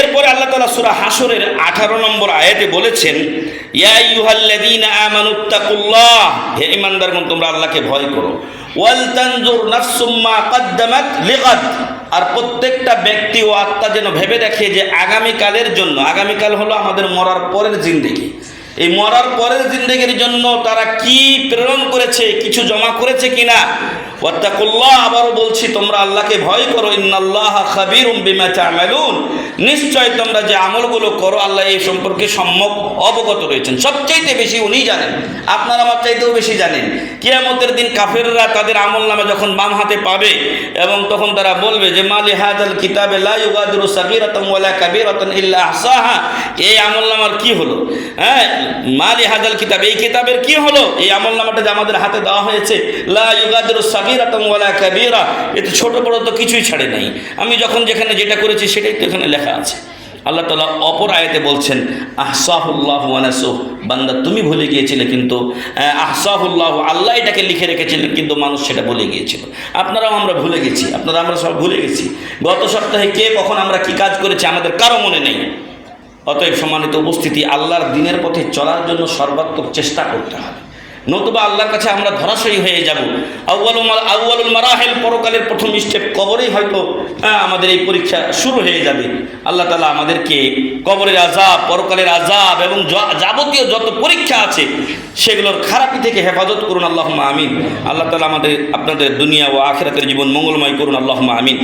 এরপরে আল্লাহ তালা সুরা হাসরের আঠারো নম্বর আয়াতে বলেছেন হে ঈমানদারগণ, তোমরা আল্লাহকে ভয় করো। আর প্রত্যেকটা ব্যক্তি ও আত্মা যেন ভেবে দেখে যে আগামীকালের জন্য, আগামীকাল হলো আমাদের মরার পরের জিন্দেগি। এই মরার পরের জিন্দেগির জন্য তারা কি প্রেরণ করেছে, কিছু জমা করেছে কিনা ওয়াত্তাকুল্লাহ আবারও বলছি, তোমরা আল্লাহকে ভয় করো, ইন্নাল্লাহ খাবিরুম বিমা তা'মালুন। নিশ্চয় তোমরা যে আমলগুলো করো, আল্লাহ এই সম্পর্কে সম্যক অবগত রয়েছেন। সবচাইতে বেশি উনি জানেন, আপনারা আমার চাইতেও বেশি জানেন। কিয়ামতের দিন কাফেররা তাদের আমল নামে যখন বাম হাতে পাবে এবং তখন তারা বলবে যে, মালি হাদাল কিতাবে লা ইউগাদিরু সাগীরাতাম ওয়ালা কাবীরাতান ইল্লা আহসাহা। এই আমল নামার কি হলো? হ্যাঁ মালি হাদাল কিতাব এই কিতাবের কি হলো? এই আমল নামাটা যে আমাদের হাতে দেওয়া হয়েছে লা কাবীরা এতে ছোট বড় তো কিছুই ছাড়ে নাই। আমি যখন যেখানে যেটা করেছি সেটাই তো এখানে লেখা আছে। আল্লাহ তালা অপর আয়াতে বলছেন আহসাহুল্লাহ ওয়ানাসুহ বান্দা তুমি ভুলে গিয়েছিলে কিন্তু আহ, আহসাহুল্লাহ আল্লাহ এটাকে লিখে রেখেছিলেন কিন্তু মানুষ সেটা ভুলে গিয়েছিল। আপনারাও আমরা ভুলে গেছি আপনারা আমরা সব ভুলে গেছি। গত সপ্তাহে কে কখন আমরা কি কাজ করেছি আমাদের কারও মনে নেই। অতএব সম্মানিত উপস্থিতি আল্লাহর দিনের পথে চলার জন্য সর্বাত্মক চেষ্টা করতে হবে। নতুবা আল্লাহর কাছে আমরা ধরাশয়ী হয়ে যাব। আউ্বালুল আউ্বালুল মারাহেল পরকালের প্রথম স্টেপ কবরেই হয়তো হ্যাঁ, আমাদের এই পরীক্ষা শুরু হয়ে যাবে। আল্লাহ তালা আমাদেরকে কবরের আজাব পরকালের আজাব এবং যাবতীয় যত পরীক্ষা আছে সেগুলোর খারাপি থেকে হেফাজত করুন আল্লাহ আমিন। আল্লাহ তালা আমাদের আপনাদের দুনিয়া ও আখেরাতের জীবন মঙ্গলময় করুন আল্লাহ আমিন।